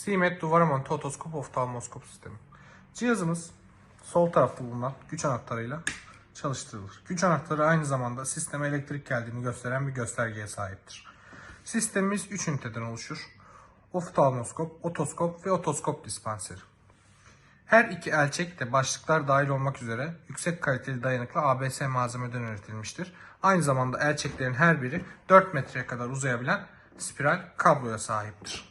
Simet duvara monte otoskop oftalmoskop sistemi. Cihazımız sol tarafta bulunan güç anahtarıyla çalıştırılır. Güç anahtarı aynı zamanda sisteme elektrik geldiğini gösteren bir göstergeye sahiptir. Sistemimiz 3 üniteden oluşur. Oftalmoskop, otoskop ve otoskop dispanseri. Her iki elçek de başlıklar dahil olmak üzere yüksek kaliteli dayanıklı ABS malzemeden üretilmiştir. Aynı zamanda elçeklerin her biri 4 metreye kadar uzayabilen spiral kabloya sahiptir.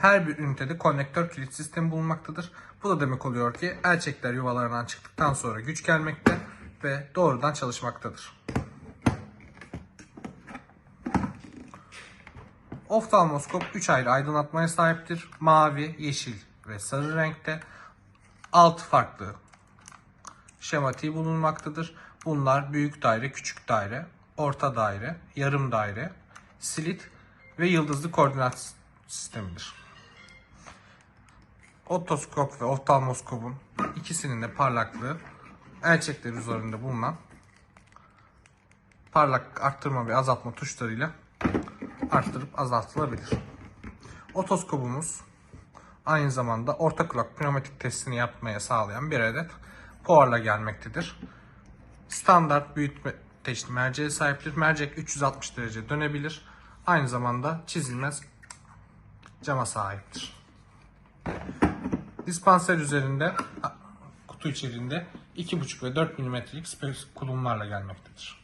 Her bir ünitede konnektör kilit sistemi bulunmaktadır. Bu da demek oluyor ki elçekler yuvalarından çıktıktan sonra güç gelmekte ve doğrudan çalışmaktadır. Oftalmoskop 3 ayrı aydınlatmaya sahiptir. Mavi, yeşil ve sarı renkte. 6 farklı şematiği bulunmaktadır. Bunlar büyük daire, küçük daire, orta daire, yarım daire, slit ve yıldızlı koordinat sistemidir. Otoskop ve oftalmoskopun ikisinin de parlaklığı elçekler üzerinde bulunan parlak arttırma ve azaltma tuşlarıyla arttırıp azaltılabilir. Otoskopumuz aynı zamanda orta kulak pneumatik testini yapmaya sağlayan bir adet powerla gelmektedir. Standart büyütme teşli merceğe sahiptir. Mercek 360 derece dönebilir. Aynı zamanda çizilmez cama sahiptir. Dispanser üzerinde kutu içerisinde 2,5 ve 4 mm'lik spes kulumlarla gelmektedir.